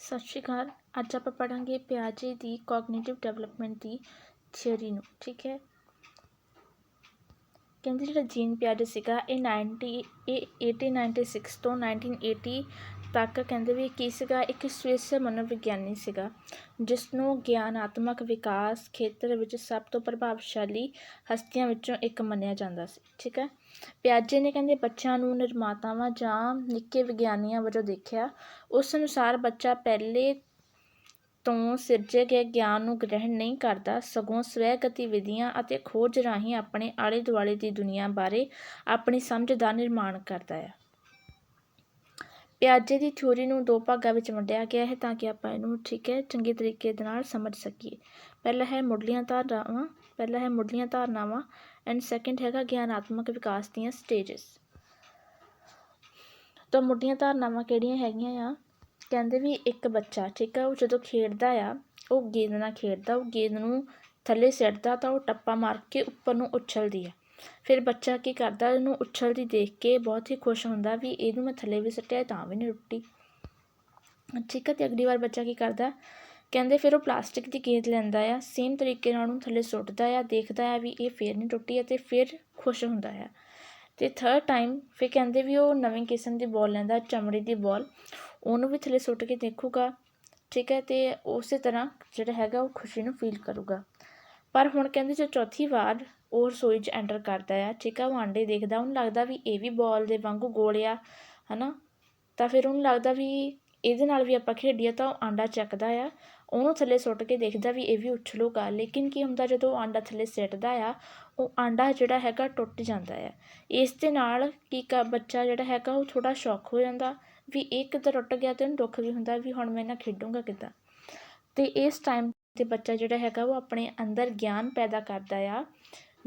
ਸਤਿ ਸ਼੍ਰੀ ਅਕਾਲ। ਅੱਜ ਆਪਾਂ ਪੜਾਂਗੇ ਪਿਆਜੇ ਦੀ ਕੋਗਨੀਟਿਵ ਡਿਵੈਲਪਮੈਂਟ ਦੀ ਥਿਊਰੀ ਨੂੰ, ਠੀਕ ਹੈ? ਕਹਿੰਦੇ ਜਿਹੜਾ ਜੀਨ ਪਿਆਜੇ ਸੀਗਾ, ਇਹ 90 ਇਹ 1896 ਤੋਂ 1980 ਤੱਕ ਕਹਿੰਦੇ ਵੀ ਕੀ ਸੀਗਾ, ਇੱਕ ਸਵਿਸ ਮਨੋਵਿਗਿਆਨੀ ਸੀਗਾ ਜਿਸ ਨੂੰ ਗਿਆਨਾਤਮਕ ਵਿਕਾਸ ਖੇਤਰ ਵਿੱਚ ਸਭ ਤੋਂ ਪ੍ਰਭਾਵਸ਼ਾਲੀ ਹਸਤੀਆਂ ਵਿੱਚੋਂ ਇੱਕ ਮੰਨਿਆ ਜਾਂਦਾ ਸੀ, ਠੀਕ ਹੈ? ਪਿਆਜੇ ਨੇ ਕਹਿੰਦੇ ਬੱਚਿਆਂ ਨੂੰ, ਨਿਰਮਾਤਾਵਾਂ ਜਾਂ ਨਿੱਕੇ ਵਿਗਿਆਨੀਆਂ ਵਜੋਂ ਦੇਖਿਆ, ਉਸ ਅਨੁਸਾਰ ਬੱਚਾ ਪਹਿਲੇ ਤੋਂ ਸਿਰਜੇ ਗਏ ਗਿਆਨ ਨੂੰ ਗ੍ਰਹਿਣ ਨਹੀਂ ਕਰਦਾ, ਸਗੋਂ ਸਵੈ ਗਤੀਵਿਧੀਆਂ ਅਤੇ ਖੋਜ ਰਾਹੀਂ ਆਪਣੇ ਆਲੇ ਦੁਆਲੇ ਦੀ ਦੁਨੀਆ ਬਾਰੇ ਆਪਣੀ ਸਮਝ ਦਾ ਨਿਰਮਾਣ ਕਰਦਾ ਹੈ ਪਿਆਜੇ ਦੀ ਥਿਊਰੀ ਨੂੰ ਦੋ ਭਾਗਾਂ ਵਿੱਚ ਵੰਡਿਆ ਗਿਆ ਹੈ ਤਾਂ ਕਿ ਆਪਾਂ ਇਹਨੂੰ ਠੀਕ ਹੈ, ਚੰਗੇ ਤਰੀਕੇ ਦੇ ਨਾਲ ਸਮਝ ਸਕੀਏ। ਪਹਿਲਾ ਹੈ ਮੁੱਢਲੀਆਂ ਧਾਰਨਾਵਾਂ, ਪਹਿਲਾ ਹੈ ਮੁੱਢਲੀਆਂ ਧਾਰਨਾਵਾਂ ਐਂਡ ਸੈਕੰਡ ਹੈਗਾ ਗਿਆਨਾਤਮਕ ਵਿਕਾਸ ਦੀਆਂ ਸਟੇਜਸ ਤਾਂ ਮੁੱਢਲੀਆਂ ਧਾਰਨਾਵਾਂ ਕਿਹੜੀਆਂ ਹੈਗੀਆਂ ਆ? ਕਹਿੰਦੇ ਵੀ ਇੱਕ ਬੱਚਾ, ਠੀਕ ਆ, ਉਹ ਜਦੋਂ ਖੇਡਦਾ ਆ, ਉਹ ਗੇਂਦ ਨਾਲ ਖੇਡਦਾ, ਉਹ ਗੇਂਦ ਨੂੰ ਥੱਲੇ ਸਿੱਟਦਾ ਤਾਂ ਉਹ ਟੱਪਾ ਮਾਰ ਕੇ ਉੱਪਰ ਨੂੰ ਉਛਲਦੀ ਹੈ ਫਿਰ ਬੱਚਾ ਕੀ ਕਰਦਾ ਇਹਨੂੰ ਉਛਲਦੀ ਦੇਖ ਕੇ ਬਹੁਤ ਹੀ ਖੁਸ਼ ਹੁੰਦਾ ਵੀ ਇਹਨੂੰ ਮੈਂ ਥੱਲੇ ਵੀ ਸੁੱਟਿਆ, ਤਾਂ ਵੀ ਨਹੀਂ ਟੁੱਟੀ ਠੀਕ ਹੈ ਅਤੇ ਅਗਲੀ ਵਾਰ ਬੱਚਾ ਕੀ ਕਰਦਾ, ਕਹਿੰਦੇ ਫਿਰ ਉਹ ਪਲਾਸਟਿਕ ਦੀ ਗੇਂਦ ਲੈਂਦਾ ਆ ਸੇਮ ਤਰੀਕੇ ਨਾਲ ਉਹਨੂੰ ਥੱਲੇ ਸੁੱਟਦਾ ਆ, ਦੇਖਦਾ ਆ ਵੀ ਇਹ ਫੇਰ ਨਹੀਂ ਟੁੱਟੀ ਹੈ ਤੇ ਫਿਰ ਖੁਸ਼ ਹੁੰਦਾ ਆ। ਤੇ ਥਰਡ ਟਾਈਮ ਫਿਰ ਕਹਿੰਦੇ ਵੀ ਉਹ ਨਵੀਂ ਕਿਸਮ ਦੀ ਬਾਲ ਲੈਂਦਾ, ਚਮੜੀ ਦੀ ਬਾਲ ਉਹਨੂੰ ਵੀ ਥੱਲੇ ਸੁੱਟ ਕੇ ਦੇਖੂਗਾ। ਠੀਕ ਹੈ ਤੇ ਉਸੇ ਤਰ੍ਹਾਂ ਜਿਹੜਾ ਹੈਗਾ ਉਹ ਖੁਸ਼ੀ ਨੂੰ ਫੀਲ ਕਰੂਗਾ। ਪਰ ਹੁਣ ਕਹਿੰਦੇ ਜੋ ਚੌਥੀ ਵਾਰ ਉਹ ਰਸੋਈ 'ਚ ਐਂਟਰ ਕਰਦਾ ਆ। ਠੀਕ ਉਹ ਆਂਡੇ ਦੇਖਦਾ, ਉਹਨੂੰ ਲੱਗਦਾ ਵੀ ਇਹ ਵੀ ਬੋਲ ਦੇ ਵਾਂਗੂ ਗੋਲ ਆ ਨਾ ਤਾਂ ਫਿਰ ਉਹਨੂੰ ਲੱਗਦਾ ਵੀ ਇਹਦੇ ਨਾਲ ਵੀ ਆਪਾਂ ਖੇਡੀਏ ਤਾਂ ਉਹ ਆਂਡਾ ਚੱਕਦਾ ਆ। ਉਹਨੂੰ ਥੱਲੇ ਸੁੱਟ ਕੇ ਦੇਖਦਾ ਵੀ ਇਹ ਵੀ ਉਛਲੂਗਾ ਲੇਕਿਨ ਕੀ ਹੁੰਦਾ, ਜਦੋਂ ਆਂਡਾ ਥੱਲੇ ਸਿੱਟਦਾ ਆ, ਉਹ ਆਂਡਾ ਜਿਹੜਾ ਹੈਗਾ ਟੁੱਟ ਜਾਂਦਾ ਆ। ਇਸ ਦੇ ਨਾਲ ਕੀ ਕ, ਬੱਚਾ ਜਿਹੜਾ ਹੈਗਾ ਉਹ ਥੋੜਾ ਸ਼ੌਕ ਹੋ ਜਾਂਦਾ, ਵੀ ਇਹ ਕਿੱਦਾਂ ਟੁੱਟ ਗਿਆ ਤੇ ਉਹਨੂੰ ਦੁੱਖ ਵੀ ਹੁੰਦਾ ਵੀ ਹੁਣ ਮੈਂ ਨਾ ਖੇਡੂੰਗਾ ਕਿੱਦਾਂ। ਤੇ ਇਸ ਟਾਈਮ ਤੇ ਬੱਚਾ ਜਿਹੜਾ ਹੈਗਾ ਉਹ ਆਪਣੇ ਅੰਦਰ ਗਿਆਨ ਪੈਦਾ ਕਰਦਾ ਆ।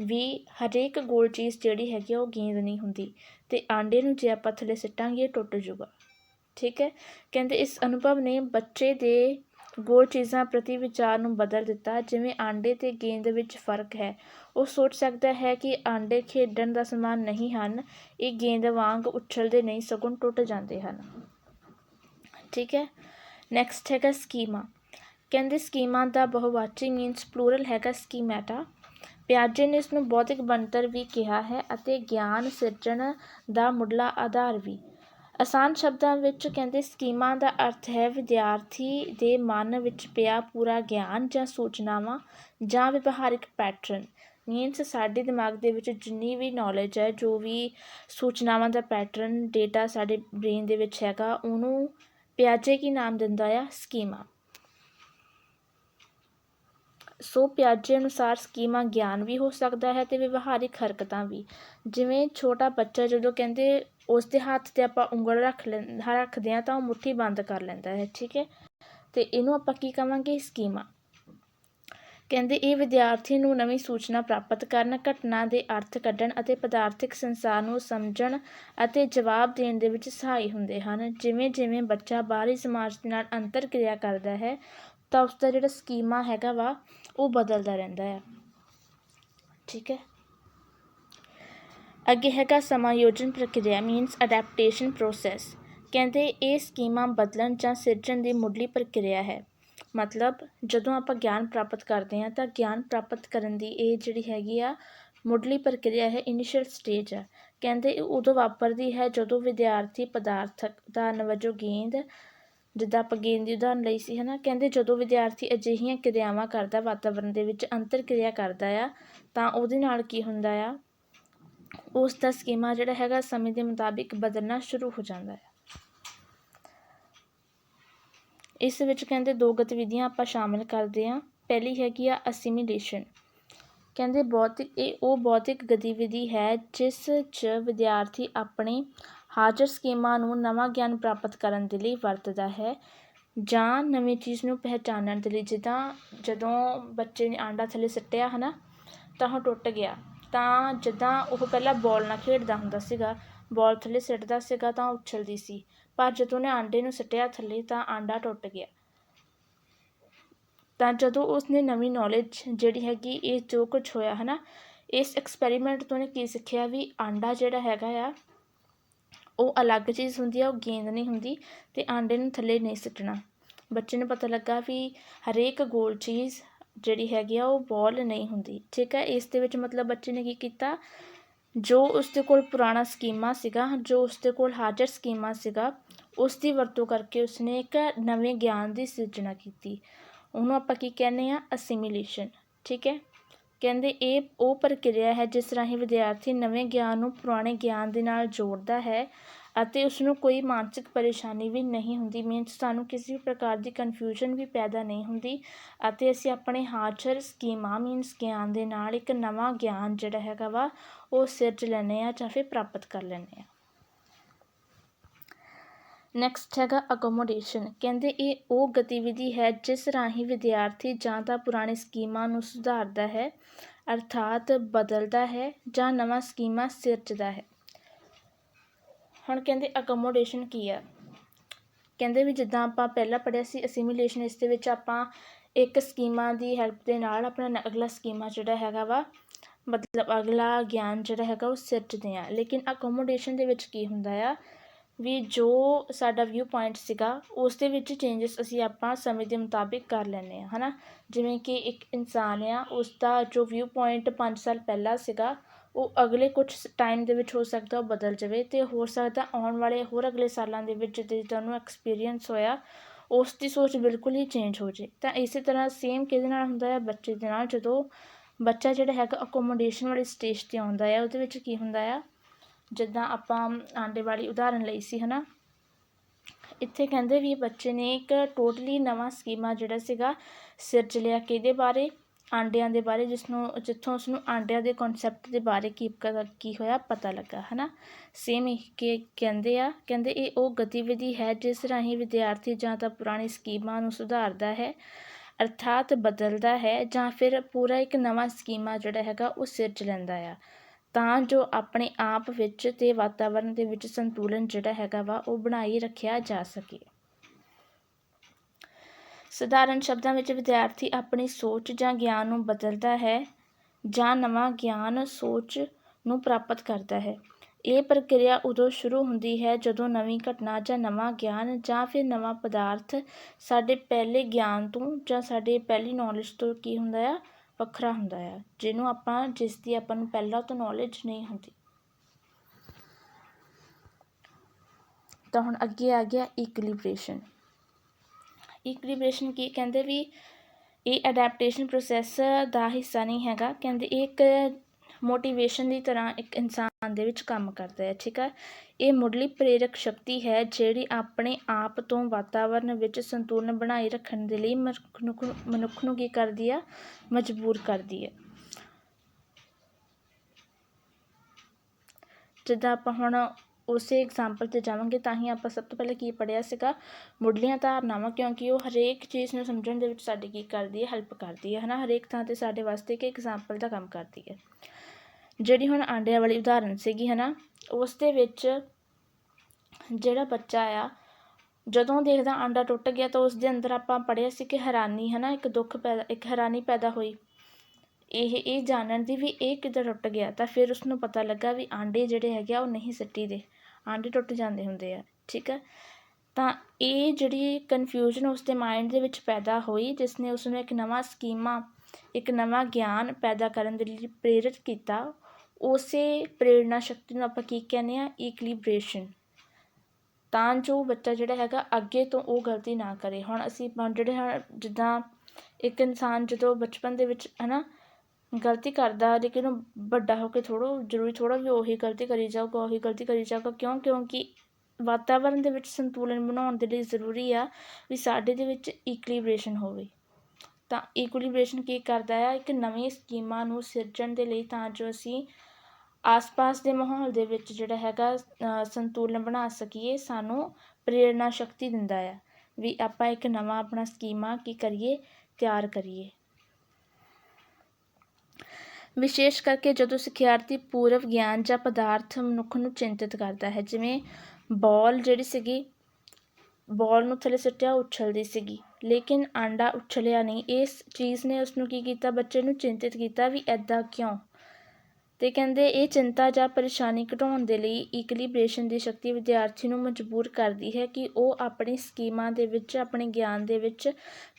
ਵੀ ਹਰੇਕ ਗੋਲ ਚੀਜ਼ ਜਿਹੜੀ ਹੈਗੀ ਉਹ ਗੇਂਦ ਨਹੀਂ ਹੁੰਦੀ ਅਤੇ ਆਂਡੇ ਨੂੰ ਜੇ ਆਪਾਂ ਥੱਲੇ ਸਿੱਟਾਂਗੇ ਟੁੱਟ ਜੂਗਾ ਠੀਕ ਹੈ? ਕਹਿੰਦੇ ਇਸ ਅਨੁਭਵ ਨੇ ਬੱਚੇ ਦੇ ਗੋਲ ਚੀਜ਼ਾਂ ਪ੍ਰਤੀ ਵਿਚਾਰ ਨੂੰ ਬਦਲ ਦਿੱਤਾ, ਜਿਵੇਂ ਆਂਡੇ ਤੇ ਗੇਂਦ ਵਿੱਚ ਫ਼ਰਕ ਹੈ। ਉਹ ਸੋਚ ਸਕਦਾ ਹੈ ਕਿ ਆਂਡੇ ਖੇਡਣ ਦਾ ਸਮਾਨ ਨਹੀਂ ਹਨ, ਇਹ ਗੇਂਦ ਵਾਂਗ ਉਛਲਦੇ ਨਹੀਂ, ਸਗੋਂ ਟੁੱਟ ਜਾਂਦੇ ਹਨ। ਠੀਕ ਹੈ? ਨੈਕਸਟ ਹੈਗਾ ਸਕੀਮਾ। ਕਹਿੰਦੇ ਸਕੀਮਾ ਦਾ ਬਹੁਵਾਚੀ ਮੀਨਸ ਪਲੂਰਲ ਹੈਗਾ ਸਕੀਮੈਟਾ। ਪਿਆਜੇ ਨੇ ਇਸ ਨੂੰ ਬੌਧਿਕ ਬਣਤਰ ਵੀ ਕਿਹਾ ਹੈ ਅਤੇ ਗਿਆਨ ਸਿਰਜਣ ਦਾ ਮੁੱਢਲਾ ਆਧਾਰ ਵੀ। ਆਸਾਨ ਸ਼ਬਦਾਂ ਵਿੱਚ ਕਹਿੰਦੇ ਸਕੀਮਾਂ ਦਾ ਅਰਥ ਹੈ ਵਿਦਿਆਰਥੀ ਦੇ ਮਨ ਵਿੱਚ ਪਿਆ ਪੂਰਾ ਗਿਆਨ ਜਾਂ ਸੂਚਨਾਵਾਂ ਜਾਂ ਵਿਵਹਾਰਿਕ ਪੈਟਰਨ। ਮੀਨਸ ਸਾਡੇ ਦਿਮਾਗ ਦੇ ਵਿੱਚ ਜਿੰਨੀ ਵੀ ਨੌਲੇਜ ਹੈ, ਜੋ ਵੀ ਸੂਚਨਾਵਾਂ ਦਾ ਪੈਟਰਨ ਡੇਟਾ ਸਾਡੇ ਬ੍ਰੇਨ ਦੇ ਵਿੱਚ ਹੈਗਾ, ਉਹਨੂੰ ਪਿਆਜੇ ਕੀ ਨਾਮ ਦਿੰਦਾ ਆ? ਸਕੀਮਾ। ਸੋ ਪਿਆਜੇ ਅਨੁਸਾਰ ਸਕੀਮਾ ਗਿਆਨ ਵੀ ਹੋ ਸਕਦਾ ਹੈ ਤੇ ਵਿਵਹਾਰਿਕ ਹਰਕਤਾਂ ਵੀ। ਜਿਵੇਂ ਛੋਟਾ ਬੱਚਾ ਜਦੋਂ ਕਹਿੰਦੇ ਉਸ ਦੇ ਹੱਥ ਤੇ ਆਪਾਂ ਉਂਗਲ ਰੱਖ ਲੈਂ, ਰੱਖਦੇ ਹਾਂ ਤਾਂ ਉਹ ਮੁੱਠੀ ਬੰਦ ਕਰ ਲੈਂਦਾ ਹੈ, ਠੀਕ ਹੈ? ਤੇ ਇਹਨੂੰ ਆਪਾਂ ਕੀ ਕਵਾਂਗੇ? ਸਕੀਮਾ। ਕਹਿੰਦੇ ਇਹ ਵਿਦਿਆਰਥੀ ਨੂੰ ਨਵੀਂ ਸੂਚਨਾ ਪ੍ਰਾਪਤ ਕਰਨ, ਘਟਨਾ ਦੇ ਅਰਥ ਕੱਢਣ ਅਤੇ ਪਦਾਰਥਿਕ ਸੰਸਾਰ ਨੂੰ ਸਮਝਣ ਅਤੇ ਜਵਾਬ ਦੇਣ ਦੇ ਵਿੱਚ ਸਹਾਈ ਹੁੰਦੇ ਹਨ। ਜਿਵੇਂ ਜਿਵੇਂ ਬੱਚਾ ਬਾਹਰੀ ਸਮਾਜ ਦੇ ਨਾਲ ਅੰਤਰ ਕਿਰਿਆ ਕਰਦਾ ਹੈ ਤਾਂ ਉਸਦਾ ਜਿਹੜਾ ਸਕੀਮਾ ਹੈਗਾ ਵਾ, ਉਹ ਬਦਲਦਾ ਰਹਿੰਦਾ ਹੈ ਠੀਕ ਹੈ? ਅੱਗੇ ਹੈਗਾ ਸਮਾਯੋਜਨ ਪ੍ਰਕਿਰਿਆ ਮੀਨਸ ਅਡੈਪਟੇਸ਼ਨ ਪ੍ਰੋਸੈਸ ਕਹਿੰਦੇ ਇਹ ਸਕੀਮਾਂ ਬਦਲਣ ਜਾਂ ਸਿਰਜਣ ਦੀ ਮੁੱਢਲੀ ਪ੍ਰਕਿਰਿਆ ਹੈ। ਮਤਲਬ, ਜਦੋਂ ਆਪਾਂ ਗਿਆਨ ਪ੍ਰਾਪਤ ਕਰਦੇ ਹਾਂ, ਤਾਂ ਗਿਆਨ ਪ੍ਰਾਪਤ ਕਰਨ ਦੀ ਇਹ ਜਿਹੜੀ ਹੈਗੀ ਆ, ਮੁੱਢਲੀ ਪ੍ਰਕਿਰਿਆ ਹੈ ਇਨੀਸ਼ੀਅਲ ਸਟੇਜ ਹੈ ਕਹਿੰਦੇ ਇਹ ਉਦੋਂ ਵਾਪਰਦੀ ਹੈ ਜਦੋਂ ਵਿਦਿਆਰਥੀ ਪਦਾਰਥਕ ਉਦਾਹਰਨ ਵਜੋਂ ਗੇਂਦ ਜਿੱਦਾਂ ਆਪਾਂ ਗੇਂਦ ਦੀ ਉਦਾਹਰਨ ਲਈ ਸੀ, ਹਨਾ, ਕਹਿੰਦੇ ਜਦੋਂ ਵਿਦਿਆਰਥੀ ਅਜਿਹੀਆਂ ਕਿਰਿਆਵਾਂ ਕਰਦਾ ਵਾਤਾਵਰਨ ਦੇ ਵਿੱਚ ਅੰਤਰ ਕਿਰਿਆ ਕਰਦਾ ਆ, ਤਾਂ ਉਹਦੇ ਨਾਲ ਕੀ ਹੁੰਦਾ ਆ? ਉਸ ਦਾ ਸਕੀਮਾ ਜਿਹੜਾ ਹੈਗਾ, ਸਮੇਂ ਦੇ ਮੁਤਾਬਿਕ ਬਦਲਣਾ ਸ਼ੁਰੂ ਹੋ ਜਾਂਦਾ ਹੈ ਇਸ ਵਿੱਚ ਕਹਿੰਦੇ ਦੋ ਗਤੀਵਿਧੀਆਂ ਆਪਾਂ ਸ਼ਾਮਿਲ ਕਰਦੇ ਹਾਂ। ਪਹਿਲੀ ਹੈਗੀ ਆ ਅਸਿਮੀਲੇਸ਼ਨ ਕਹਿੰਦੇ ਭੌਤਿਕ ਇਹ ਉਹ ਭੌਤਿਕ ਗਤੀਵਿਧੀ ਹੈ ਜਿਸ 'ਚ ਵਿਦਿਆਰਥੀ ਆਪਣੇ ਹਾਜ਼ਰ ਸਕੀਮਾਂ ਨੂੰ ਨਵਾਂ ਗਿਆਨ ਪ੍ਰਾਪਤ ਕਰਨ ਦੇ ਲਈ ਵਰਤਦਾ ਹੈ ਜਾਂ ਨਵੀਂ ਚੀਜ਼ ਨੂੰ ਪਹਿਚਾਨਣ ਦੇ ਲਈ, ਜਿੱਦਾਂ ਜਦੋਂ ਬੱਚੇ ਨੇ ਆਂਡਾ ਥੱਲੇ ਸੁੱਟਿਆ ਹੈ ਨਾ ਤਾਂ ਉਹ ਟੁੱਟ ਗਿਆ। ਤਾਂ ਜਿੱਦਾਂ ਉਹ ਪਹਿਲਾਂ ਬੋਲ ਨਾਲ ਖੇਡਦਾ ਹੁੰਦਾ ਸੀਗਾ, ਬੋਲ ਥੱਲੇ ਸਿੱਟਦਾ ਸੀਗਾ ਤਾਂ ਉਛਲਦੀ ਸੀ, ਪਰ ਜਦੋਂ ਉਹਨੇ ਆਂਡੇ ਨੂੰ ਸੱਟਿਆ ਥੱਲੇ ਤਾਂ ਆਂਡਾ ਟੁੱਟ ਗਿਆ। ਤਾਂ ਜਦੋਂ ਉਸਨੇ ਨਵੀਂ ਨੌਲੇਜ ਜਿਹੜੀ ਹੈਗੀ, ਇਹ ਜੋ ਕੁਝ ਹੋਇਆ ਹੈ ਨਾ ਇਸ ਐਕਸਪੈਰੀਮੈਂਟ ਤੋਂ ਉਹਨੇ ਕੀ ਸਿੱਖਿਆ ਵੀ ਆਂਡਾ ਜਿਹੜਾ ਹੈਗਾ ਆ ਉਹ ਅਲੱਗ ਚੀਜ਼ ਹੁੰਦੀ ਆ, ਉਹ ਗੇਂਦ ਨਹੀਂ ਹੁੰਦੀ ਅਤੇ ਆਂਡੇ ਨੂੰ ਥੱਲੇ ਨਹੀਂ ਸੁੱਟਣਾ। ਬੱਚੇ ਨੂੰ ਪਤਾ ਲੱਗਾ ਵੀ ਹਰੇਕ ਗੋਲ ਚੀਜ਼ ਜਿਹੜੀ ਹੈਗੀ ਆ, ਉਹ ਬੋਲ ਨਹੀਂ ਹੁੰਦੀ। ਠੀਕ ਹੈ ਇਸ ਦੇ ਵਿੱਚ ਮਤਲਬ ਬੱਚੇ ਨੇ ਕੀ ਕੀਤਾ? ਜੋ ਉਸਦੇ ਕੋਲ ਪੁਰਾਣਾ ਸਕੀਮਾ ਸੀਗਾ, ਜੋ ਉਸਦੇ ਕੋਲ ਹਾਜ਼ਰ ਸਕੀਮਾ ਸੀਗਾ, ਉਸ ਦੀ ਵਰਤੋਂ ਕਰਕੇ ਉਸਨੇ ਇੱਕ ਨਵੇਂ ਗਿਆਨ ਦੀ ਸਿਰਜਣਾ ਕੀਤੀ। ਉਹਨੂੰ ਆਪਾਂ ਕੀ ਕਹਿੰਦੇ ਆ? ਅਸਿਮੀਲੇਸ਼ਨ। ਠੀਕ ਹੈ? ਕਹਿੰਦੇ ਇਹ ਉਹ ਪ੍ਰਕਿਰਿਆ ਹੈ ਜਿਸ ਰਾਹੀਂ ਵਿਦਿਆਰਥੀ ਨਵੇਂ ਗਿਆਨ ਨੂੰ ਪੁਰਾਣੇ ਗਿਆਨ ਦੇ ਨਾਲ ਜੋੜਦਾ ਹੈ ਅਤੇ ਉਸਨੂੰ ਕੋਈ ਮਾਨਸਿਕ ਪਰੇਸ਼ਾਨੀ ਵੀ ਨਹੀਂ ਹੁੰਦੀ। ਮੀਨਸ ਸਾਨੂੰ ਕਿਸੇ ਵੀ ਪ੍ਰਕਾਰ ਦੀ ਕਨਫਿਊਜ਼ਨ ਵੀ ਪੈਦਾ ਨਹੀਂ ਹੁੰਦੀ ਅਤੇ ਅਸੀਂ ਆਪਣੇ ਹਾਜ਼ਰ ਸਕੀਮਾਂ ਮੀਨਸ ਗਿਆਨ ਦੇ ਨਾਲ ਇੱਕ ਨਵਾਂ ਗਿਆਨ ਜਿਹੜਾ ਹੈਗਾ ਵਾ, ਉਹ ਸਿਰਜ ਲੈਂਦੇ ਹਾਂ ਜਾਂ ਫਿਰ ਪ੍ਰਾਪਤ ਕਰ ਲੈਂਦੇ ਹਾਂ। ਨੈਕਸਟ ਹੈਗਾ ਅਕੋਮੋਡੇਸ਼ਨ ਕਹਿੰਦੇ ਇਹ ਉਹ ਗਤੀਵਿਧੀ ਹੈ ਜਿਸ ਰਾਹੀਂ ਵਿਦਿਆਰਥੀ ਜਾਂ ਤਾਂ ਪੁਰਾਣੇ ਸਕੀਮਾਂ ਨੂੰ ਸੁਧਾਰਦਾ ਹੈ, ਅਰਥਾਤ ਬਦਲਦਾ ਹੈ ਜਾਂ ਨਵਾਂ ਸਕੀਮਾਂ ਸਿਰਜਦਾ ਹੈ। ਹੁਣ ਕਹਿੰਦੇ ਅਕੋਮੋਡੇਸ਼ਨ ਕੀ ਆ ਕਹਿੰਦੇ ਵੀ ਜਿੱਦਾਂ ਆਪਾਂ ਪਹਿਲਾਂ ਪੜ੍ਹਿਆ ਸੀ ਅਸਿਮੀਲੇਸ਼ਨ ਇਸ ਦੇ ਵਿੱਚ ਆਪਾਂ ਇੱਕ ਸਕੀਮਾਂ ਦੀ ਹੈਲਪ ਦੇ ਨਾਲ ਆਪਣਾ ਅਗਲਾ ਸਕੀਮਾ ਜਿਹੜਾ ਹੈਗਾ ਵਾ, ਮਤਲਬ ਅਗਲਾ ਗਿਆਨ ਜਿਹੜਾ ਹੈਗਾ ਉਹ ਸਿਰਜਦੇ ਆ ਲੇਕਿਨ ਅਕੋਮੋਡੇਸ਼ਨ ਦੇ ਵਿੱਚ ਕੀ ਹੁੰਦਾ ਆ? ਵੀ ਜੋ ਸਾਡਾ ਵਿਊ ਪੁਆਇੰਟ ਸੀਗਾ, ਉਸ ਦੇ ਵਿੱਚ ਚੇਂਜਸ ਅਸੀਂ ਆਪਾਂ ਸਮੇਂ ਦੇ ਮੁਤਾਬਿਕ ਕਰ ਲੈਂਦੇ ਹਾਂ ਹੈ ਨਾ ਜਿਵੇਂ ਕਿ ਇੱਕ ਇਨਸਾਨ ਆ ਉਸ ਦਾ ਜੋ ਵਿਊ ਪੁਆਇੰਟ ਪੰਜ ਸਾਲ ਪਹਿਲਾਂ ਸੀਗਾ, ਉਹ ਅਗਲੇ ਕੁਛ ਟਾਈਮ ਦੇ ਵਿੱਚ ਹੋ ਸਕਦਾ ਉਹ ਬਦਲ ਜਾਵੇ ਅਤੇ ਹੋ ਸਕਦਾ ਆਉਣ ਵਾਲੇ ਹੋਰ ਅਗਲੇ ਸਾਲਾਂ ਦੇ ਵਿੱਚ ਜਿੱਦਾਂ ਉਹਨੂੰ ਐਕਸਪੀਰੀਅੰਸ ਹੋਇਆ, ਉਸ ਦੀ ਸੋਚ ਬਿਲਕੁਲ ਹੀ ਚੇਂਜ ਹੋ ਜੇ ਤਾਂ ਇਸੇ ਤਰ੍ਹਾਂ ਸੇਮ ਕਿਹਦੇ ਨਾਲ ਹੁੰਦਾ ਹੈ ਬੱਚੇ ਦੇ ਨਾਲ। ਜਦੋਂ ਬੱਚਾ ਜਿਹੜਾ ਹੈਗਾ ਅਕੋਮੋਡੇਸ਼ਨ ਵਾਲੀ ਸਟੇਜ ਤੇ ਆਉਂਦਾ ਆ, ਉਹਦੇ ਵਿੱਚ ਕੀ ਹੁੰਦਾ ਆ? ਜਿੱਦਾਂ ਆਪਾਂ ਆਂਡੇ ਵਾਲੀ ਉਦਾਹਰਨ ਲਈ ਸੀ ਹੈ ਨਾ ਇੱਥੇ ਕਹਿੰਦੇ ਵੀ ਬੱਚੇ ਨੇ ਇੱਕ ਟੋਟਲੀ ਨਵਾਂ ਸਕੀਮਾ ਜਿਹੜਾ ਸੀਗਾ ਸਿਰਜ ਲਿਆ ਕਿਹਦੇ ਬਾਰੇ, ਆਂਡਿਆਂ ਦੇ ਬਾਰੇ ਜਿਸ ਨੂੰ ਜਿੱਥੋਂ ਉਸ ਨੂੰ ਆਂਡਿਆਂ ਦੇ ਕਨਸੈਪਟ ਦੇ ਬਾਰੇ ਕੀ ਪਤਾ- ਕੀ ਹੋਇਆ ਪਤਾ ਲੱਗਾ, ਹਨਾ? ਸੇਮ ਇਹ ਕਿ ਕਹਿੰਦੇ ਆ, ਕਹਿੰਦੇ ਇਹ ਉਹ ਗਤੀਵਿਧੀ ਹੈ ਜਿਸ ਰਾਹੀਂ ਵਿਦਿਆਰਥੀ ਜਾਂ ਤਾਂ ਪੁਰਾਣੀ ਸਕੀਮਾਂ ਨੂੰ ਸੁਧਾਰਦਾ ਹੈ, ਅਰਥਾਤ ਬਦਲਦਾ ਹੈ ਜਾਂ ਫਿਰ ਪੂਰਾ ਇੱਕ ਨਵਾਂ ਸਕੀਮਾ ਜਿਹੜਾ ਹੈਗਾ ਉਹ ਸਿਰਜ ਲੈਂਦਾ ਆ। ਤਾਂ ਜੋ ਆਪਣੇ ਆਪ ਵਿੱਚ ਅਤੇ ਵਾਤਾਵਰਨ ਦੇ ਵਿੱਚ ਸੰਤੁਲਨ ਜਿਹੜਾ ਹੈਗਾ ਵਾ, ਉਹ ਬਣਾਈ ਰੱਖਿਆ ਜਾ ਸਕੇ। ਸਧਾਰਨ ਸ਼ਬਦਾਂ ਵਿੱਚ ਵਿਦਿਆਰਥੀ ਆਪਣੀ ਸੋਚ ਜਾਂ ਗਿਆਨ ਨੂੰ ਬਦਲਦਾ ਹੈ ਜਾਂ ਨਵਾਂ ਗਿਆਨ ਸੋਚ ਨੂੰ ਪ੍ਰਾਪਤ ਕਰਦਾ ਹੈ। ਇਹ ਪ੍ਰਕਿਰਿਆ ਉਦੋਂ ਸ਼ੁਰੂ ਹੁੰਦੀ ਹੈ ਜਦੋਂ ਨਵੀਂ ਘਟਨਾ ਜਾਂ ਨਵਾਂ ਗਿਆਨ ਜਾਂ ਫਿਰ ਨਵਾਂ ਪਦਾਰਥ ਸਾਡੇ ਪਹਿਲੇ ਗਿਆਨ ਤੋਂ ਜਾਂ ਸਾਡੇ ਪਹਿਲੀ ਨੌਲੇਜ ਤੋਂ ਕੀ ਹੁੰਦਾ ਆ ਵੱਖਰਾ ਹੁੰਦਾ ਆ, ਜਿਹਨੂੰ ਆਪਾਂ, ਜਿਸ ਦੀ ਆਪਾਂ ਨੂੰ ਪਹਿਲਾਂ ਤੋਂ ਨੌਲੇਜ ਨਹੀਂ ਹੁੰਦੀ। ਤਾਂ ਹੁਣ ਅੱਗੇ ਆ ਗਿਆ ਇਕਲਿਬ੍ਰੇਸ਼ਨ ਇਕਲਿਬ੍ਰੇਸ਼ਨ ਕੀ, ਕਹਿੰਦੇ ਵੀ ਇਹ ਅਡੈਪਟੇਸ਼ਨ ਪ੍ਰੋਸੈਸ ਦਾ ਹਿੱਸਾ ਨਹੀਂ ਹੈਗਾ। ਕਹਿੰਦੇ ਇਹ ਇੱਕ ਮੋਟੀਵੇਸ਼ਨ ਦੀ ਤਰ੍ਹਾਂ ਇੱਕ ਇਨਸਾਨ ਦੇ ਵਿੱਚ ਕੰਮ ਕਰਦਾ ਹੈ, ਠੀਕ ਹੈ? ਇਹ ਮੁੱਢਲੀ ਪ੍ਰੇਰਕ ਸ਼ਕਤੀ ਹੈ ਜਿਹੜੀ ਆਪਣੇ ਆਪ ਤੋਂ ਵਾਤਾਵਰਣ ਵਿੱਚ ਸੰਤੁਲਨ ਬਣਾਈ ਰੱਖਣ ਦੇ ਲਈ ਮਨੁੱਖ ਨੂੰ ਮਨੁੱਖ ਨੂੰ ਕੀ ਕਰਦੀ ਆ ਮਜਬੂਰ ਕਰਦੀ ਹੈ। ਜਿੱਦਾਂ ਆਪਾਂ ਹੁਣ ਉਸੇ ਐਗਜ਼ਾਮਪਲ 'ਤੇ ਜਾਵਾਂਗੇ ਤਾਂ ਹੀ ਆਪਾਂ ਸਭ ਤੋਂ ਪਹਿਲਾਂ ਕੀ ਪੜਿਆ ਸੀਗਾ? ਮੁੱਢਲੀਆਂ ਧਾਰਨਾਵਾਂ, ਕਿਉਂਕਿ ਉਹ ਹਰੇਕ ਚੀਜ਼ ਨੂੰ ਸਮਝਣ ਦੇ ਵਿੱਚ ਸਾਡੀ ਕੀ ਕਰਦੀ ਹੈ? ਹੈਲਪ ਕਰਦੀ ਹੈ, ਹਨਾ? ਹਰੇਕ ਥਾਂ 'ਤੇ ਸਾਡੇ ਵਾਸਤੇ ਇੱਕ ਐਗਜ਼ਾਮਪਲ ਦਾ ਕੰਮ ਕਰਦੀ ਹੈ। ਜਿਹੜੀ ਹੁਣ ਆਂਡਿਆਂ ਵਾਲੀ ਉਦਾਹਰਨ ਸੀਗੀ ਹੈ ਨਾ ਉਸ ਦੇ ਵਿੱਚ ਜਿਹੜਾ ਬੱਚਾ ਆ, ਜਦੋਂ ਦੇਖਦਾ ਆਂਡਾ ਟੁੱਟ ਗਿਆ ਤਾਂ ਉਸ ਦੇ ਅੰਦਰ ਆਪਾਂ ਪੜ੍ਹਿਆ ਸੀ ਕਿ ਹੈਰਾਨੀ ਹੈ ਨਾ ਇੱਕ ਦੁੱਖ ਪੈਦਾ, ਇੱਕ ਹੈਰਾਨੀ ਪੈਦਾ ਹੋਈ। ਇਹ ਇਹ ਜਾਣਨ ਦੀ ਵੀ ਇਹ ਕਿੱਦਾਂ ਟੁੱਟ ਗਿਆ, ਤਾਂ ਫਿਰ ਉਸ ਨੂੰ ਪਤਾ ਲੱਗਾ ਵੀ ਆਂਡੇ ਜਿਹੜੇ ਹੈਗੇ ਆ, ਉਹ ਨਹੀਂ ਸਿੱਟੀ ਦੇ। ਆਂਡੇ ਟੁੱਟ ਜਾਂਦੇ ਹੁੰਦੇ ਆ, ਠੀਕ ਹੈ ਤਾਂ ਇਹ ਜਿਹੜੀ ਕਨਫਿਊਜ਼ਨ ਉਸ ਦੇ ਮਾਈਂਡ ਦੇ ਵਿੱਚ ਪੈਦਾ ਹੋਈ ਜਿਸ ਨੇ ਉਸ ਨੂੰ ਇੱਕ ਨਵਾਂ ਸਕੀਮਾ, ਇੱਕ ਨਵਾਂ ਗਿਆਨ ਪੈਦਾ ਕਰਨ ਦੇ ਲਈ ਪ੍ਰੇਰਿਤ ਕੀਤਾ ਉਸੇ ਪ੍ਰੇਰਨਾ ਸ਼ਕਤੀ ਨੂੰ ਆਪਾਂ ਕੀ ਕਹਿੰਦੇ ਹਾਂ? ਇਕਲਿਬ੍ਰੇਸ਼ਨ ਤਾਂ ਜੋ ਬੱਚਾ ਜਿਹੜਾ ਹੈਗਾ ਅੱਗੇ ਤੋਂ ਉਹ ਗਲਤੀ ਨਾ ਕਰੇ। ਹੁਣ ਅਸੀਂ ਜਿਹੜੇ ਹੁਣ ਜਿੱਦਾਂ ਇੱਕ ਇਨਸਾਨ ਜਦੋਂ ਬਚਪਨ ਦੇ ਵਿੱਚ ਹੈ ਨਾ ਗਲਤੀ ਕਰਦਾ ਲੇਕਿਨ ਉਹ ਵੱਡਾ ਹੋ ਕੇ ਥੋੜ੍ਹਾ ਜ਼ਰੂਰੀ ਥੋੜ੍ਹਾ ਵੀ ਉਹੀ ਗਲਤੀ ਕਰੀ ਜਾਊਗਾ, ਉਹੀ ਗਲਤੀ ਕਰੀ ਜਾਊਗਾ। ਕਿਉਂ? ਕਿਉਂਕਿ ਵਾਤਾਵਰਣ ਦੇ ਵਿੱਚ ਸੰਤੁਲਨ ਬਣਾਉਣ ਦੇ ਲਈ ਜ਼ਰੂਰੀ ਆ ਵੀ ਸਾਡੇ ਦੇ ਵਿੱਚ ਇਕਲਿਬ੍ਰੇਸ਼ਨ ਹੋਵੇ। ਤਾਂ ਇਕੁਲਿਬ੍ਰੇਸ਼ਨ ਕੀ ਕਰਦਾ ਆ? ਇੱਕ ਨਵੀਂ ਸਕੀਮਾਂ ਨੂੰ ਸਿਰਜਣ ਦੇ ਲਈ ਤਾਂ ਜੋ ਅਸੀਂ ਆਸ-ਪਾਸ ਦੇ ਮਾਹੌਲ ਦੇ ਵਿੱਚ ਜਿਹੜਾ ਹੈਗਾ ਸੰਤੁਲਨ ਬਣਾ ਸਕੀਏ, ਸਾਨੂੰ ਪ੍ਰੇਰਨਾ ਸ਼ਕਤੀ ਦਿੰਦਾ ਆ ਵੀ ਆਪਾਂ ਇੱਕ ਨਵਾਂ ਆਪਣਾ ਸਕੀਮਾ ਕੀ ਕਰੀਏ, ਤਿਆਰ ਕਰੀਏ। ਵਿਸ਼ੇਸ਼ ਕਰਕੇ ਜਦੋਂ ਸਿਖਿਆਰਥੀ ਪੂਰਵ ਗਿਆਨ ਜਾਂ ਪਦਾਰਥ ਮਨੁੱਖ ਨੂੰ ਚਿੰਤਤ ਕਰਦਾ ਹੈ, ਜਿਵੇਂ ਬੋਲ ਜਿਹੜੀ ਸੀਗੀ ਬੋਲ ਨੂੰ ਥੱਲੇ ਸੁੱਟਿਆ, ਉਛਲਦੀ ਸੀਗੀ। ਲੇਕਿਨ ਆਂਡਾ ਉਛਲਿਆ ਨਹੀਂ। ਇਸ ਚੀਜ਼ ਨੇ ਉਸ ਨੂੰ ਕੀ ਕੀਤਾ? ਬੱਚੇ ਨੂੰ ਚਿੰਤਿਤ ਕੀਤਾ ਵੀ ਐਦਾਂ ਕਿਉਂ? ਤੇ ਕਹਿੰਦੇ, ਇਹ ਚਿੰਤਾ ਜਾਂ ਪਰੇਸ਼ਾਨੀ ਘਟਾਉਣ ਦੇ ਲਈ ਇਕੁਲਿਬ੍ਰੇਸ਼ਨ ਦੀ ਸ਼ਕਤੀ ਵਿਦਿਆਰਥੀ ਨੂੰ ਮਜਬੂਰ ਕਰਦੀ ਹੈ ਕਿ ਉਹ ਆਪਣੀ ਸਕੀਮਾਂ ਦੇ ਵਿੱਚ, ਆਪਣੇ ਗਿਆਨ ਦੇ ਵਿੱਚ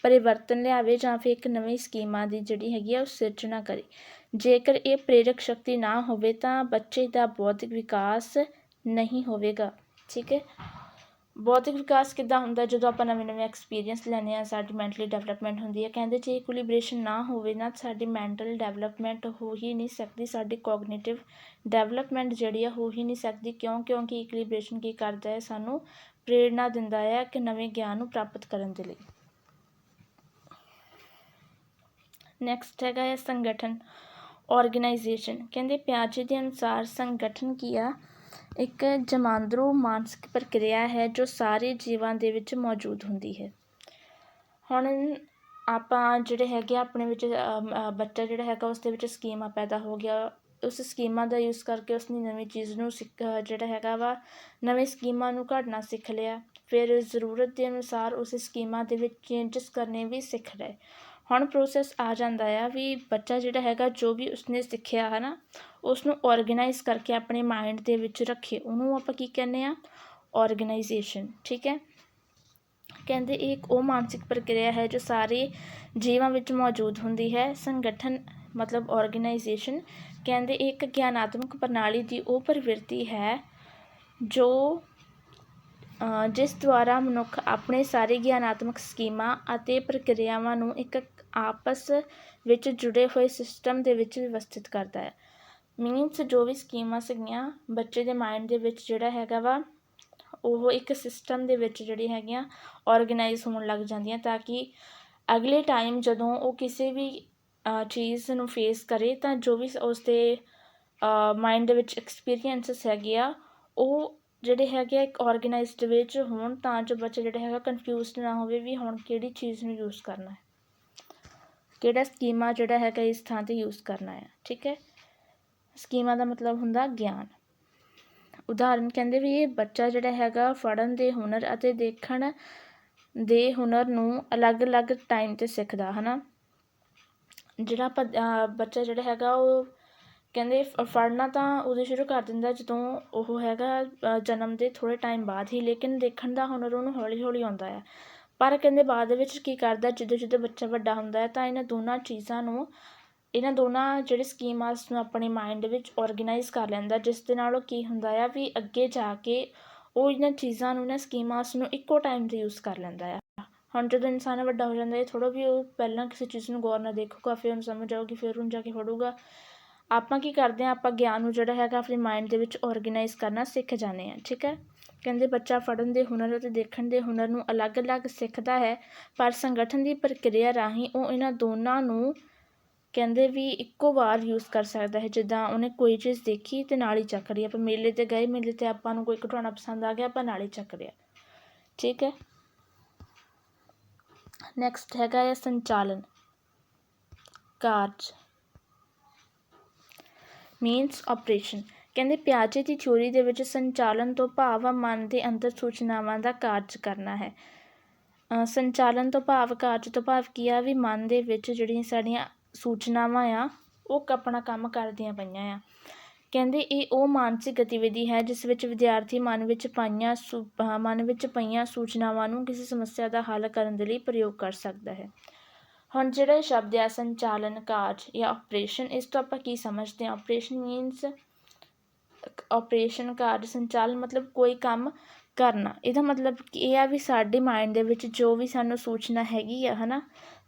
ਪਰਿਵਰਤਨ ਲਿਆਵੇ ਜਾਂ ਫਿਰ ਇੱਕ ਨਵੀਂ ਸਕੀਮਾਂ ਦੀ ਜਿਹੜੀ ਹੈਗੀ ਆ, ਉਹ ਸਿਰਜਣਾ ਕਰੇ। ਜੇਕਰ ਇਹ ਪ੍ਰੇਰਕ ਸ਼ਕਤੀ ਨਾ ਹੋਵੇ ਤਾਂ ਬੱਚੇ ਦਾ ਬੌਧਿਕ ਵਿਕਾਸ ਨਹੀਂ ਹੋਵੇਗਾ। ਠੀਕ ਹੈ। ਬੌਧਿਕ ਵਿਕਾਸ ਕਿੱਦਾਂ ਹੁੰਦਾ ਜਦੋਂ ਆਪਾਂ ਨਵੇਂ ਨਵੇਂ ਐਕਸਪੀਰੀਅੰਸ ਲੈਂਦੇ ਹਾਂ, ਸਾਡੀ ਮੈਂਟਲੀ ਡਿਵੈਲਪਮੈਂਟ ਹੁੰਦੀ ਹੈ, ਕਹਿੰਦੇ ਜੇ ਇਕੁਲਿਬ੍ਰੇਸ਼ਨ ਨਾ ਹੋਵੇ ਨਾ ਸਾਡੀ ਮੈਂਟਲ ਡਿਵੈਲਪਮੈਂਟ ਹੋ ਹੀ ਨਹੀਂ ਸਕਦੀ, ਸਾਡੀ ਕੋਗਨੀਟਿਵ ਡਿਵੈਲਪਮੈਂਟ ਜਿਹੜੀ ਆ ਹੋ ਹੀ ਨਹੀਂ ਸਕਦੀ। ਕਿਉਂ? ਕਿਉਂਕਿ ਇਕੁਲਿਬ੍ਰੇਸ਼ਨ ਕੀ ਕਰਦਾ ਹੈ? ਸਾਨੂੰ ਪ੍ਰੇਰਣਾ ਦਿੰਦਾ ਹੈ ਕਿ ਨਵੇਂ ਗਿਆਨ ਨੂੰ ਪ੍ਰਾਪਤ ਕਰਨ ਦੇ ਲਈ। ਨੈਕਸਟ ਹੈਗਾ ਹੈ ਸੰਗਠਨ ਆਰਗੇਨਾਈਜੇਸ਼ਨ ਕਹਿੰਦੇ ਪਿਆਜੇ ਦੇ ਅਨੁਸਾਰ ਸੰਗਠਨ ਕੀ ਆ? ਇੱਕ ਜਮਾਂਦਰੂ ਮਾਨਸਿਕ ਪ੍ਰਕਿਰਿਆ ਹੈ ਜੋ ਸਾਰੇ ਜੀਵਾਂ ਦੇ ਵਿੱਚ ਮੌਜੂਦ ਹੁੰਦੀ ਹੈ। ਹੁਣ ਆਪਾਂ ਜਿਹੜੇ ਹੈਗੇ ਆ, ਆਪਣੇ ਵਿੱਚ ਬੱਚਾ ਜਿਹੜਾ ਹੈਗਾ ਉਸ ਦੇ ਵਿੱਚ ਸਕੀਮਾ ਪੈਦਾ ਹੋ ਗਿਆ। ਉਸ ਸਕੀਮਾਂ ਦਾ ਯੂਜ਼ ਕਰਕੇ ਉਸਨੇ ਨਵੀਂ ਚੀਜ਼ ਨੂੰ ਸਿੱਖ ਜਿਹੜਾ ਹੈਗਾ ਵਾ, ਨਵੇਂ ਸਕੀਮਾਂ ਨੂੰ ਘੜਨਾ ਸਿੱਖ ਲਿਆ। ਫਿਰ ਜ਼ਰੂਰਤ ਦੇ ਅਨੁਸਾਰ ਉਸ ਸਕੀਮਾਂ ਦੇ ਵਿੱਚ ਚੇਂਜਸ ਕਰਨੇ ਵੀ ਸਿੱਖ ਲਏ। ਹੁਣ ਪ੍ਰੋਸੈਸ ਆ ਜਾਂਦਾ ਆ ਵੀ ਬੱਚਾ ਜਿਹੜਾ ਹੈਗਾ, ਜੋ ਵੀ ਉਸਨੇ ਸਿੱਖਿਆ ਹੈ ਨਾ ਉਸ ਨੂੰ ਆਰਗੇਨਾਈਜ਼ ਕਰਕੇ ਆਪਣੇ ਮਾਈਂਡ ਦੇ ਵਿੱਚ ਰੱਖੇ। ਉਹਨੂੰ ਆਪਾਂ ਕੀ ਕਹਿੰਦੇ ਆ? ਆਰਗੇਨਾਈਜੇਸ਼ਨ ਠੀਕ ਹੈ? ਕਹਿੰਦੇ ਇਹ ਇੱਕ ਉਹ ਮਾਨਸਿਕ ਪ੍ਰਕਿਰਿਆ ਹੈ ਜੋ ਸਾਰੇ ਜੀਵਾਂ ਵਿੱਚ ਮੌਜੂਦ ਹੁੰਦੀ ਹੈ, ਸੰਗਠਨ ਮਤਲਬ ਆਰਗੇਨਾਈਜੇਸ਼ਨ ਕਹਿੰਦੇ ਇਹ ਇੱਕ ਗਿਆਨਾਤਮਕ ਪ੍ਰਣਾਲੀ ਦੀ ਉਹ ਪ੍ਰਵਿਰਤੀ ਹੈ ਜੋ ਜਿਸ ਦੁਆਰਾ ਮਨੁੱਖ ਆਪਣੇ ਸਾਰੇ ਗਿਆਨਾਤਮਕ ਸਕੀਮਾਂ ਅਤੇ ਪ੍ਰਕਿਰਿਆਵਾਂ ਨੂੰ ਇੱਕ ਆਪਸ ਵਿੱਚ ਜੁੜੇ ਹੋਏ ਸਿਸਟਮ ਦੇ ਵਿੱਚ ਵਿਵਸਥਿਤ ਕਰਦਾ ਹੈ। ਮੀਨਸ ਜੋ ਵੀ ਸਕੀਮਾਂ ਸੀਗੀਆਂ ਬੱਚੇ ਦੇ ਮਾਇੰਡ ਦੇ ਵਿੱਚ ਜਿਹੜਾ ਹੈਗਾ ਵਾ, ਉਹ ਇੱਕ ਸਿਸਟਮ ਦੇ ਵਿੱਚ ਜਿਹੜੀ ਹੈਗੀਆਂ ਆਰਗੇਨਾਈਜ਼ ਹੋਣ ਲੱਗ ਜਾਂਦੀਆਂ ਤਾਂ ਕਿ ਅਗਲੇ ਟਾਈਮ ਜਦੋਂ ਉਹ ਕਿਸੇ ਵੀ ਚੀਜ਼ ਨੂੰ ਫੇਸ ਕਰੇ ਤਾਂ ਜੋ ਵੀ ਉਸ ਦੇ ਮਾਈਂਡ ਦੇ ਵਿੱਚ ਐਕਸਪੀਰੀਅੰਸਸ ਹੈਗੇ ਆ, ਉਹ ਜਿਹੜੇ ਹੈਗੇ ਆ ਇੱਕ ਆਰਗੇਨਾਈਜ਼ਡ ਵਿੱਚ ਹੋਣ, ਤਾਂ ਜੋ ਬੱਚਾ ਜਿਹੜਾ ਹੈਗਾ ਕਨਫਿਊਜ਼ਡ ਨਾ ਹੋਵੇ ਵੀ ਹੁਣ ਕਿਹੜੀ ਚੀਜ਼ ਨੂੰ ਯੂਜ਼ ਕਰਨਾ ਹੈ। ਕਿਹੜਾ ਸਕੀਮਾ ਜਿਹੜਾ ਹੈਗਾ ਇਸ ਥਾਂ ਤੇ ਯੂਜ਼ ਕਰਨਾ ਹੈ, ਠੀਕ ਹੈ? ਸਕੀਮਾ ਦਾ ਮਤਲਬ ਹੁੰਦਾ ਗਿਆਨ। ਉਦਾਹਰਨ ਕਹਿੰਦੇ ਵੀ ਇਹ ਬੱਚਾ ਜਿਹੜਾ ਹੈਗਾ ਫੜਨ ਦੇ ਹੁਨਰ ਅਤੇ ਦੇਖਣ ਦੇ ਹੁਨਰ ਨੂੰ ਅਲੱਗ-ਅਲੱਗ ਟਾਈਮ ਤੇ ਸਿੱਖਦਾ, ਹਨਾ? ਜਿਹੜਾ ਆਪਾਂ ਬੱਚਾ ਜਿਹੜਾ ਹੈਗਾ ਉਹ ਕਹਿੰਦੇ ਫੜਨਾ ਤਾਂ ਉਦੋਂ ਸ਼ੁਰੂ ਕਰ ਦਿੰਦਾ ਜਦੋਂ ਉਹ ਹੈਗਾ ਜਨਮ ਦੇ ਥੋੜ੍ਹੇ ਟਾਈਮ ਬਾਅਦ ਹੀ, ਲੇਕਿਨ ਦੇਖਣ ਦਾ ਹੁਨਰ ਉਹਨੂੰ ਹੌਲੀ-ਹੌਲੀ ਆਉਂਦਾ ਆ। ਪਰ ਕਹਿੰਦੇ ਬਾਅਦ ਵਿੱਚ ਕੀ ਕਰਦਾ, ਜਦੋਂ ਜਦੋਂ ਬੱਚਾ ਵੱਡਾ ਹੁੰਦਾ ਹੈ ਤਾਂ ਇਹਨਾਂ ਦੋਨਾਂ ਚੀਜ਼ਾਂ ਨੂੰ, ਇਹਨਾਂ ਦੋਨਾਂ ਜਿਹੜੇ ਸਕੀਮਾਸ ਨੂੰ ਆਪਣੇ ਮਾਇੰਡ ਵਿੱਚ ਆਰਗੇਨਾਈਜ਼ ਕਰ ਲੈਂਦਾ, ਜਿਸ ਦੇ ਨਾਲ ਉਹ ਕੀ ਹੁੰਦਾ ਆ ਵੀ ਅੱਗੇ ਜਾ ਕੇ ਉਹ ਇਹਨਾਂ ਚੀਜ਼ਾਂ ਨੂੰ ਨਾ ਸਕੀਮਾਸ ਨੂੰ ਇੱਕੋ ਟਾਈਮ ਤੇ ਯੂਜ਼ ਕਰ ਲੈਂਦਾ ਆ। ਹੁਣ ਜਦੋਂ ਇਨਸਾਨ ਵੱਡਾ ਹੋ ਜਾਂਦਾ ਹੈ ਥੋੜਾ ਵੀ ਉਹ ਪਹਿਲਾਂ ਕਿਸੇ ਚੀਜ਼ ਨੂੰ ਗੌਰ ਨਾਲ ਦੇਖੂਗਾ, ਫਿਰ ਉਹਨੂੰ ਸਮਝ ਆਊਗੀ, ਫਿਰ ਉਹਨੂੰ ਜਾ ਕੇ ਫੜੂਗਾ। ਆਪਾਂ ਕੀ ਕਰਦੇ ਹਾਂ, ਆਪਾਂ ਗਿਆਨ ਨੂੰ ਜਿਹੜਾ ਹੈਗਾ ਆਪਣੇ ਮਾਇੰਡ ਦੇ ਵਿੱਚ ਆਰਗੇਨਾਈਜ਼ ਕਰਨਾ ਸਿੱਖ ਜਾਂਦੇ ਹਾਂ, ਠੀਕ ਹੈ? ਕਹਿੰਦੇ ਬੱਚਾ ਫੜਨ ਦੇ ਹੁਨਰ ਅਤੇ ਦੇਖਣ ਦੇ ਹੁਨਰ ਨੂੰ ਅਲੱਗ-ਅਲੱਗ ਸਿੱਖਦਾ ਹੈ, ਪਰ ਸੰਗਠਨ ਦੀ ਪ੍ਰਕਿਰਿਆ ਰਾਹੀਂ ਉਹ ਇਹਨਾਂ ਦੋਨਾਂ ਨੂੰ ਕਹਿੰਦੇ ਵੀ ਇੱਕੋ ਵਾਰ ਯੂਜ਼ ਕਰ ਸਕਦਾ ਹੈ, ਜਿੱਦਾਂ ਉਹਨੇ ਕੋਈ ਚੀਜ਼ ਦੇਖੀ ਤੇ ਨਾਲ ਹੀ ਚੱਕ ਲਈ। ਆਪਾਂ ਮੇਲੇ ਤੇ ਗਏ, ਮੇਲੇ ਤੇ ਆਪਾਂ ਨੂੰ ਕੋਈ ਘਟਾਉਣਾ ਪਸੰਦ ਆ ਗਿਆ, ਆਪਾਂ ਨਾਲ ਹੀ ਚੱਕ ਲਿਆ, ਠੀਕ ਹੈ? ਨੈਕਸਟ ਹੈਗਾ ਹੈ ਸੰਚਾਲਨ, ਕਾਰਜ। ਮੀਨਸ ਆਪਰੇਸ਼ਨ ਕਹਿੰਦੇ ਪਿਆਜੇ ਦੀ ਥਿਊਰੀ ਦੇ ਵਿੱਚ ਸੰਚਾਲਨ ਤੋਂ ਭਾਵ ਆ ਮਨ ਦੇ ਅੰਦਰ ਸੂਚਨਾਵਾਂ ਦਾ ਕਾਰਜ ਕਰਨਾ ਹੈ। ਸੰਚਾਲਨ ਤੋਂ ਭਾਵ, ਕਾਰਜ ਤੋਂ ਭਾਵ ਕੀ ਆ ਵੀ ਮਨ ਦੇ ਵਿੱਚ ਜਿਹੜੀਆਂ ਸਾਡੀਆਂ ਸੂਚਨਾਵਾਂ ਆ, ਉਹ ਆਪਣਾ ਕੰਮ ਕਰਦੀਆਂ ਪਈਆਂ ਆ। ਕਹਿੰਦੇ ਇਹ ਉਹ ਮਾਨਸਿਕ ਗਤੀਵਿਧੀ ਹੈ ਜਿਸ ਵਿੱਚ ਵਿਦਿਆਰਥੀ ਮਨ ਵਿੱਚ ਪਾਈਆਂ ਸੂ- ਮਨ ਵਿੱਚ ਪਈਆਂ ਸੂਚਨਾਵਾਂ ਨੂੰ ਕਿਸੇ ਸਮੱਸਿਆ ਦਾ ਹੱਲ ਕਰਨ ਦੇ ਲਈ ਪ੍ਰਯੋਗ ਕਰ ਸਕਦਾ ਹੈ। ਹੁਣ ਜਿਹੜਾ ਸ਼ਬਦ ਆ, ਸੰਚਾਲਨ ਕਾਰਜ ਜਾਂ ਆਪਰੇਸ਼ਨ ਇਸ ਤੋਂ ਆਪਾਂ ਕੀ ਸਮਝਦੇ ਹਾਂ? ਆਪਰੇਸ਼ਨ ਮੀਨਸ ਆਪਰੇਸ਼ਨ ਕਾਰਜ, ਸੰਚਾਲਨ ਮਤਲਬ ਕੋਈ ਕੰਮ ਕਰਨਾ। ਇਹਦਾ ਮਤਲਬ ਕਿ ਇਹ ਆ ਵੀ ਸਾਡੇ ਮਾਈਂਡ ਦੇ ਵਿੱਚ ਜੋ ਵੀ ਸਾਨੂੰ ਸੂਚਨਾ ਹੈਗੀ ਆ, ਹਨਾ,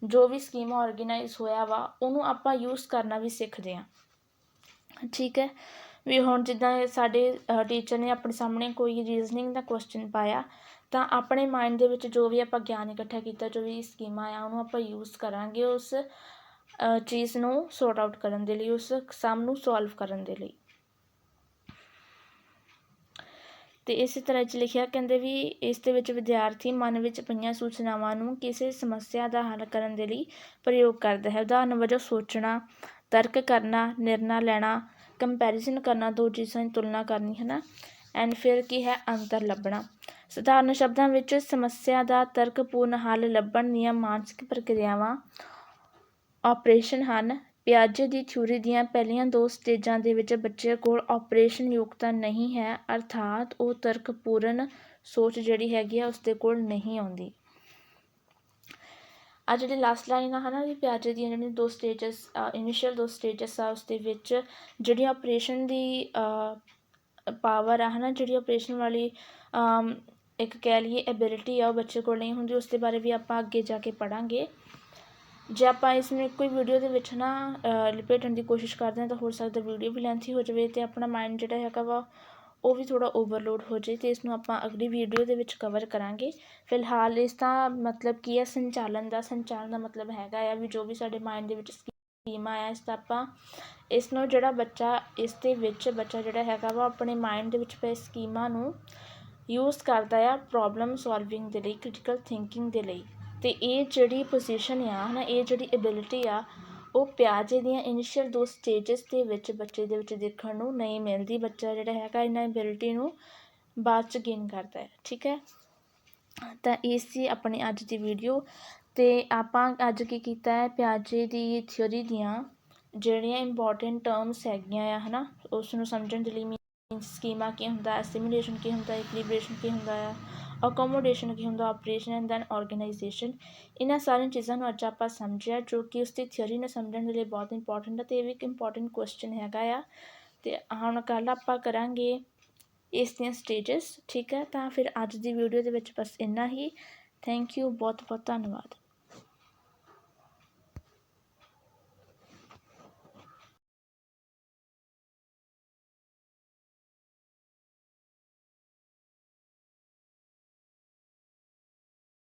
ਜੋ ਵੀ ਸਕੀਮ ਆਰਗੇਨਾਈਜ਼ ਹੋਇਆ ਵਾ, ਉਹਨੂੰ ਆਪਾਂ ਯੂਜ਼ ਕਰਨਾ ਵੀ ਸਿੱਖਦੇ ਹਾਂ। ਠੀਕ ਹੈ? ਵੀ ਹੁਣ ਜਿੱਦਾਂ ਇਹ ਸਾਡੇ ਟੀਚਰ ਨੇ ਆਪਣੇ ਸਾਹਮਣੇ ਕੋਈ ਰੀਜ਼ਨਿੰਗ ਦਾ ਕੁਐਸਚਨ ਪਾਇਆ ਤਾਂ ਆਪਣੇ ਮਾਇੰਡ ਦੇ ਵਿੱਚ ਜੋ ਵੀ ਆਪਾਂ ਗਿਆਨ ਇਕੱਠਾ ਕੀਤਾ, ਜੋ ਵੀ ਸਕੀਮਾਂ ਆ, ਉਹਨੂੰ ਆਪਾਂ ਯੂਜ਼ ਕਰਾਂਗੇ ਉਸ ਚੀਜ਼ ਨੂੰ ਸ਼ੋਰਟ ਆਊਟ ਕਰਨ ਦੇ ਲਈ, ਉਸ ਸਮ ਨੂੰ ਸੋਲਵ ਕਰਨ ਦੇ ਲਈ। ਤੇ ਇਸੇ ਤਰ੍ਹਾਂ ਚ ਲਿਖਿਆ, ਕਹਿੰਦੇ ਵੀ ਇਸ ਦੇ ਵਿੱਚ ਵਿਦਿਆਰਥੀ ਮਨ ਵਿੱਚ ਪਈਆਂ ਸੂਚਨਾਵਾਂ ਨੂੰ ਕਿਸੇ ਸਮੱਸਿਆ ਦਾ ਹੱਲ ਕਰਨ ਦੇ ਲਈ ਪ੍ਰਯੋਗ ਕਰਦਾ ਹੈ। ਉਦਾਹਰਨ ਵਜੋਂ, ਸੋਚਣਾ, ਤਰਕ ਕਰਨਾ, ਨਿਰਣਾ ਲੈਣਾ ਕੰਪੈਰੀਜ਼ਨ ਕਰਨਾ, ਦੋ ਚੀਜ਼ਾਂ ਦੀ ਤੁਲਨਾ ਕਰਨੀ ਹੈ ਨਾ ਐਂਡ ਫਿਰ ਕੀ ਹੈ? ਅੰਤਰ ਲੱਭਣਾ। ਸਧਾਰਨ ਸ਼ਬਦਾਂ ਵਿੱਚ ਸਮੱਸਿਆ ਦਾ ਤਰਕਪੂਰਨ ਹੱਲ ਲੱਭਣ ਦੀਆਂ ਮਾਨਸਿਕ ਪ੍ਰਕਿਰਿਆਵਾਂ ਓਪਰੇਸ਼ਨ ਹਨ। ਪਿਆਜੇ ਦੀ ਥਿਊਰੀ ਦੀਆਂ ਪਹਿਲੀਆਂ ਦੋ ਸਟੇਜਾਂ ਦੇ ਵਿੱਚ ਬੱਚੇ ਕੋਲ ਓਪਰੇਸ਼ਨ ਯੋਗਤਾ ਨਹੀਂ ਹੈ, ਅਰਥਾਤ ਉਹ ਤਰਕਪੂਰਨ ਸੋਚ ਜਿਹੜੀ ਹੈਗੀ ਆ ਉਸਦੇ ਕੋਲ ਨਹੀਂ ਆਉਂਦੀ। ਆ ਜਿਹੜੀ ਲਾਸਟ ਲਾਈਨ ਆ, ਹਨਾ, ਵੀ ਪਿਆਜੇ ਦੀਆਂ ਜਿਹੜੀਆਂ ਦੋ ਸਟੇਜਸ ਇਨੀਸ਼ੀਅਲ ਦੋ ਸਟੇਜਸ ਆ ਉਸ ਦੇ ਵਿੱਚ ਜਿਹੜੀ ਆਪਰੇਸ਼ਨ ਦੀ ਪਾਵਰ ਆ, ਹਨਾ, ਜਿਹੜੀ ਆਪਰੇਸ਼ਨ ਵਾਲੀ ਇੱਕ ਕਹਿ ਲਈਏ ਐਬਿਲਿਟੀ ਆ ਉਹ ਬੱਚੇ ਕੋਲ ਨਹੀਂ ਹੁੰਦੀ ਉਸ ਦੇ ਬਾਰੇ ਵੀ ਆਪਾਂ ਅੱਗੇ ਜਾ ਕੇ ਪੜਾਂਗੇ ਜੇ ਆਪਾਂ ਇਸ ਨੂੰ ਇੱਕੋ ਹੀ ਵੀਡੀਓ ਦੇ ਵਿੱਚ ਨਾ ਲਪੇਟਣ ਦੀ ਕੋਸ਼ਿਸ਼ ਕਰਦੇ ਹਾਂ ਤਾਂ ਹੋ ਸਕਦਾ ਵੀਡੀਓ ਵੀ ਲੈਂਥੀ ਹੋ ਜਾਵੇ ਅਤੇ ਆਪਣਾ ਮਾਈਂਡ ਜਿਹੜਾ ਹੈਗਾ ਵਾ, ਉਹ ਵੀ ਥੋੜਾ ਓਵਰਲੋਡ ਹੋ ਜਾਏ ਤੇ ਇਸ ਨੂੰ ਆਪਾਂ ਅਗਲੀ ਵੀਡੀਓ ਦੇ ਵਿੱਚ ਕਵਰ ਕਰਾਂਗੇ। ਫਿਲਹਾਲ ਇਸ ਦਾ ਮਤਲਬ ਕੀ ਹੈ ਸੰਚਾਲਨ ਦਾ ਸੰਚਾਲਨ ਦਾ ਮਤਲਬ ਹੈਗਾ ਆ ਵੀ ਜੋ ਵੀ ਸਾਡੇ ਮਾਈਂਡ ਦੇ ਵਿੱਚ ਸਕੀਮ ਆਇਆ, ਇਸ ਦਾ ਆਪਾਂ ਇਸ ਨੂੰ ਜਿਹੜਾ ਬੱਚਾ, ਇਸ ਦੇ ਵਿੱਚ ਬੱਚਾ ਜਿਹੜਾ ਹੈਗਾ ਵਾ, ਆਪਣੇ ਮਾਈਂਡ ਦੇ ਵਿੱਚ ਪਏ ਸਕੀਮਾਂ ਨੂੰ ਯੂਜ਼ ਕਰਦਾ ਆ ਪ੍ਰੋਬਲਮ ਸੋਲਵਿੰਗ ਦੇ ਲਈ ਕ੍ਰਿਟੀਕਲ ਥਿੰਕਿੰਗ ਦੇ ਲਈ। ਅਤੇ ਇਹ ਜਿਹੜੀ ਪੋਜੀਸ਼ਨ ਆ ਹੈ ਨਾ ਇਹ ਜਿਹੜੀ ਐਬਿਲਿਟੀ ਆ, ਉਹ ਪਿਆਜੇ ਦੀਆਂ ਇਨੀਸ਼ੀਅਲ ਦੋ ਸਟੇਜਸ ਦੇ ਵਿੱਚ ਬੱਚੇ ਦੇ ਵਿੱਚ ਦੇਖਣ ਨੂੰ ਨਹੀਂ ਮਿਲਦੀ। ਬੱਚਾ ਜਿਹੜਾ ਹੈਗਾ, ਇਹਨਾਂ ਐਬਿਲਿਟੀ ਨੂੰ ਬਾਅਦ ਚ ਗੇਨ ਕਰਦਾ ਹੈ, ਠੀਕ ਹੈ? ਤਾਂ ਇਹ ਸੀ ਆਪਣੀ ਅੱਜ ਦੀ ਵੀਡੀਓ ਅਤੇ ਆਪਾਂ ਅੱਜ ਕੀ ਕੀਤਾ ਹੈ, ਪਿਆਜੇ ਦੀ ਥਿਊਰੀ ਦੀਆਂ ਜਿਹੜੀਆਂ ਇੰਪੋਰਟੈਂਟ ਟਰਮਸ ਹੈਗੀਆਂ ਆ ਹੈ ਨਾ ਉਸ ਨੂੰ ਸਮਝਣ ਦੇ ਲਈ ਮੀਨਸ ਸਕੀਮਾ ਕੀ ਹੁੰਦਾ ਹੈ ਕੀ ਹੁੰਦਾ ਹੈ ਕੀ ਹੁੰਦਾ ਆ ਅਕੋਮੋਡੇਸ਼ਨ ਕੀ ਹੁੰਦਾ ਆਪਰੇਸ਼ਨ ਐਂਡ ਦੈਨ ਆਰਗੇਨਾਈਜੇਸ਼ਨ ਇਹਨਾਂ ਸਾਰੀਆਂ ਚੀਜ਼ਾਂ ਨੂੰ ਅੱਜ ਆਪਾਂ ਸਮਝਿਆ, ਜੋ ਕਿ ਉਸ ਦੀ ਥਿਉਰੀ ਨੂੰ ਸਮਝਣ ਦੇ ਲਈ ਬਹੁਤ ਇੰਪੋਰਟੈਂਟ ਹੈ ਅਤੇ ਇਹ ਵੀ ਇੱਕ ਇੰਪੋਰਟੈਂਟ ਕੁਐਸਚਨ ਹੈਗਾ ਆ। ਅਤੇ ਹੁਣ ਕੱਲ ਆਪਾਂ ਕਰਾਂਗੇ ਇਸ ਦੀਆਂ ਸਟੇਜਸ ਠੀਕ ਹੈ? ਤਾਂ ਫਿਰ ਅੱਜ ਦੀ ਵੀਡੀਓ ਦੇ ਵਿੱਚ ਬਸ ਇੰਨਾ ਹੀ। ਥੈਂਕ ਯੂ ਬਹੁਤ ਬਹੁਤ ਧੰਨਵਾਦ।